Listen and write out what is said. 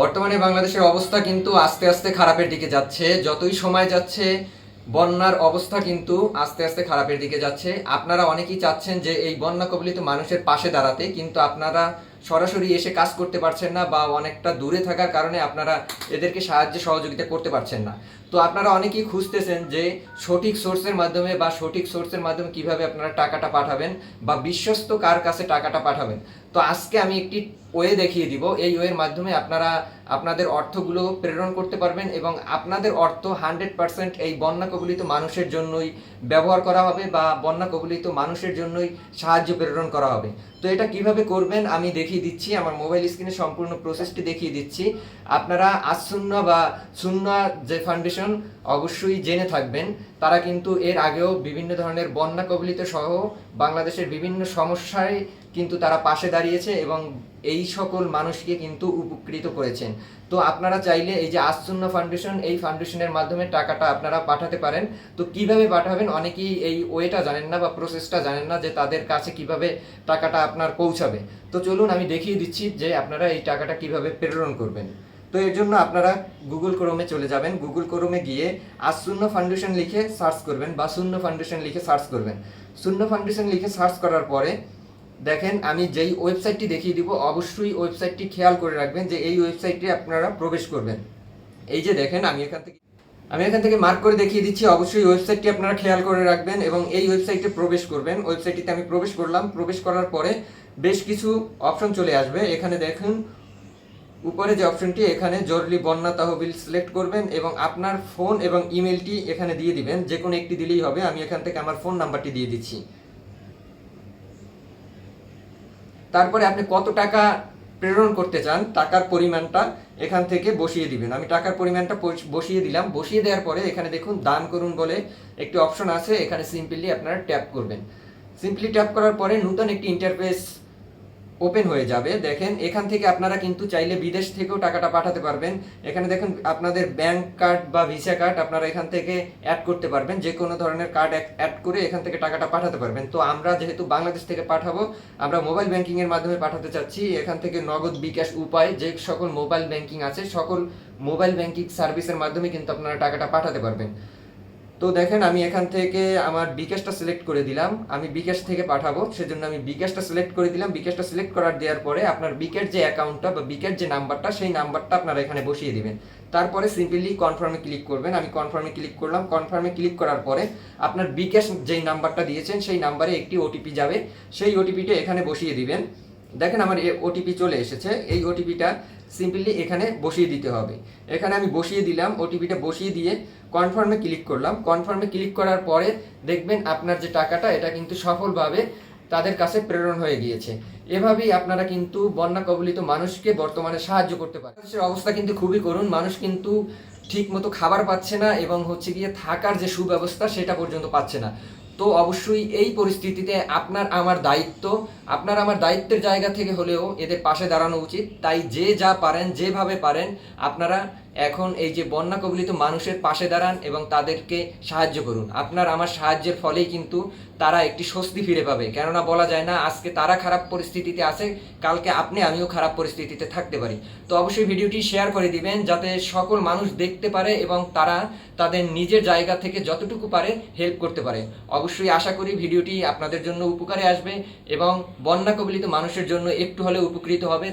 বর্তমানে বাংলাদেশের অবস্থা কিন্তু আস্তে আস্তে খারাপের দিকে যাচ্ছে। যতই সময় যাচ্ছে, বন্যার অবস্থা কিন্তু আস্তে আস্তে খারাপের দিকে যাচ্ছে। আপনারা অনেকেই চাচ্ছেন যে এই বন্যা কবলিত মানুষের পাশে দাঁড়াতে, কিন্তু আপনারা সরাসরি এসে কাজ করতে পারছেন না বা অনেকটা দূরে থাকার কারণে আপনারা এদেরকে সাহায্য সহযোগিতা করতে পারছেন না। তো আপনারা অনেকেই খুঁজতেছেন যে সঠিক সোর্সের মাধ্যমে বা সঠিক সোর্সের মাধ্যমে কীভাবে আপনারা টাকাটা পাঠাবেন বা বিশ্বস্ত কার কাছে টাকাটা পাঠাবেন। তো আজকে আমি একটি ওয়ে দেখিয়ে দিব। এই ওয়ের মাধ্যমে আপনারা আপনাদের অর্থগুলো প্রেরণ করতে পারবেন এবং আপনাদের অর্থ হান্ড্রেড পার্সেন্ট এই বন্যা কবলিত মানুষের জন্যই ব্যবহার করা হবে বা বন্যা কবলিত মানুষের জন্যই সাহায্য প্রেরণ করা হবে। তো এটা কীভাবে করবেন আমি দেখিয়ে দিচ্ছি। আমার মোবাইল স্ক্রিনে সম্পূর্ণ প্রসেসটি দেখিয়ে দিচ্ছি। আপনারা আসুন্ন বা শূন্য যে ফাউন্ডেশন অবশ্যই জেনে থাকবেন। তারা কিন্তু এর আগেও বিভিন্ন ধরনের বন্যা কবলিত সহ বাংলাদেশের বিভিন্ন সমস্যায় কিন্তু তারা পাশে দাঁড়িয়েছে এবং এই সকল মানুষকে কিন্তু উপকৃত করেছেন। তো আপনারা চাইলে এই যে আসুন্ন ফাউন্ডেশন এই ফাউন্ডেশনের মাধ্যমে টাকাটা আপনারা পাঠাতে পারেন। তো কীভাবে পাঠাবেন? অনেকেই এই ওয়েটা জানেন না বা প্রসেসটা জানেন না যে তাদের কাছে কীভাবে টাকাটা আপনার পৌঁছাবে। তো চলুন আমি দেখিয়ে দিচ্ছি যে আপনারা এই টাকাটা কীভাবে প্রেরণ করবেন। তো এর জন্য আপনারা গুগল ক্রোমে চলে যাবেন। গুগল ক্রোমে গিয়ে আর শূন্য ফাউন্ডেশন লিখে সার্চ করবেন বা শূন্য ফাউন্ডেশন লিখে সার্চ করবেন। শূন্য ফাউন্ডেশন লিখে সার্চ করার পরে দেখেন, আমি যেই ওয়েবসাইটটি দেখিয়ে দিব, অবশ্যই ওয়েবসাইটটি খেয়াল করে রাখবেন যে এই ওয়েবসাইটে আপনারা প্রবেশ করবেন। এই যে দেখেন, আমি এখান থেকে আমি এখান থেকে মার্ক করে দেখিয়ে দিচ্ছি, অবশ্যই ওয়েবসাইটটি আপনারা খেয়াল করে রাখবেন এবং এই ওয়েবসাইটে প্রবেশ করবেন। ওয়েবসাইটটিতে আমি প্রবেশ করলাম। প্রবেশ করার পরে বেশ কিছু অপশন চলে আসবে। এখানে দেখুন উপরে যে অপশনটি, এখানে জরুরি বন্যা তহবিল সিলেক্ট করবেন এবং আপনার ফোন এবং ইমেলটি এখানে দিয়ে দিবেন। যে কোনো একটি দিলেই হবে। আমি এখান থেকে আমার ফোন নাম্বারটি দিয়ে দিচ্ছি। তারপরে আপনি কত টাকা প্রেরণ করতে চান, টাকার পরিমাণটা এখান থেকে বসিয়ে দিবেন। আমি টাকার পরিমাণটা বসিয়ে দিলাম। বসিয়ে দেওয়ার পরে এখানে দেখুন, দান করুন বলে একটি অপশন আছে। এখানে সিম্পলি আপনারা ট্যাপ করবেন। সিম্পলি ট্যাপ করার পরে নতুন একটি ইন্টারফেস ওপেন হয়ে যাবে। দেখেন, এখান থেকে আপনারা কিন্তু চাইলে বিদেশ থেকেও টাকাটা পাঠাতে পারবেন। এখানে দেখুন, আপনাদের ব্যাংক কার্ড বা ভিসা কার্ড আপনারা এখান থেকে অ্যাড করতে পারবেন। যে কোনো ধরনের কার্ড অ্যাড করে এখান থেকে টাকাটা পাঠাতে পারবেন। তো আমরা যেহেতু বাংলাদেশ থেকে পাঠাবো, আমরা মোবাইল ব্যাংকিং এর মাধ্যমে পাঠাতে চাচ্ছি। এখান থেকে নগদ বিকাশ উপায়, যে সকল মোবাইল ব্যাংকিং আছে, সকল মোবাইল ব্যাংকিং সার্ভিসের মাধ্যমে কিন্তু আপনারা টাকাটা পাঠাতে পারবেন। তো দেখেন, আমি এখান থেকে আমার বিকাশটা সিলেক্ট করে দিলাম। আমি বিকাশ থেকে পাঠাবো, সেজন্য আমি বিকাশটা সিলেক্ট করে দিলাম। বিকাশটা সিলেক্ট করার দেওয়ার পরে আপনার বিকাশ যে অ্যাকাউন্টটা বা বিকাশ যে নাম্বারটা, সেই নাম্বারটা আপনারা এখানে বসিয়ে দিবেন। তারপরে সিম্পলি কনফার্মে ক্লিক করবেন। আমি কনফার্মে ক্লিক করলাম। কনফার্মে ক্লিক করার পরে আপনার বিকাশ যেই নাম্বারটা দিয়েছেন, সেই নাম্বারে একটি ওটিপি যাবে। সেই ওটিপিটা এখানে বসিয়ে দিবেন। দেখেন, আমার ওটিপি চলে এসেছে। এই ওটিপিটা সিম্পলি এখানে বসিয়ে দিতে হবে। এখানে আমি বসিয়ে দিলাম ওটিপিটা বসিয়ে দিয়ে কনফার্মে ক্লিক করলাম। কনফার্মে ক্লিক করার পরে দেখবেন আপনার যে টাকাটা, এটা কিন্তু সফলভাবে তাদের কাছে প্রেরণ হয়ে গিয়েছে। এভাবেই আপনারা কিন্তু বন্যা কবলিত মানুষকে বর্তমানে সাহায্য করতে পারেন। বাংলাদেশের অবস্থা কিন্তু খুবই করুন মানুষ কিন্তু ঠিক মতো খাবার পাচ্ছে না এবং হচ্ছে গিয়ে থাকার যে সুব্যবস্থা, সেটা পর্যন্ত পাচ্ছে না। তো অবশ্যই এই পরিস্থিতিতে আপনার আমার দায়িত্ব, আপনার আমার দায়িত্বের জায়গা থেকে হলেও এদের পাশে দাঁড়ানো উচিত। তাই যে যা পারেন, যেভাবে পারেন, আপনারা এখন এই যে বন্যা কবলিত মানুষের পাশে দাঁড়ান এবং তাদেরকে সাহায্য করুন। আপনার আমার সাহায্যের ফলেই কিন্তু তারা একটি স্বস্তি ফিরে পাবে। কেননা বলা যায় না, আজকে তারা খারাপ পরিস্থিতিতে আছে, কালকে আপনি আমিও খারাপ পরিস্থিতিতে থাকতে পারি। তো অবশ্যই ভিডিওটি শেয়ার করে দিবেন, যাতে সকল মানুষ দেখতে পারে এবং তারা তাদের নিজের জায়গা থেকে যতটুকু পারে হেল্প করতে পারে। অবশ্যই আশা করি ভিডিওটি আপনাদের জন্য উপকারে আসবে এবং বন্যা কবলিত মানুষের জন্য একটু হলেও উপকৃত হবে।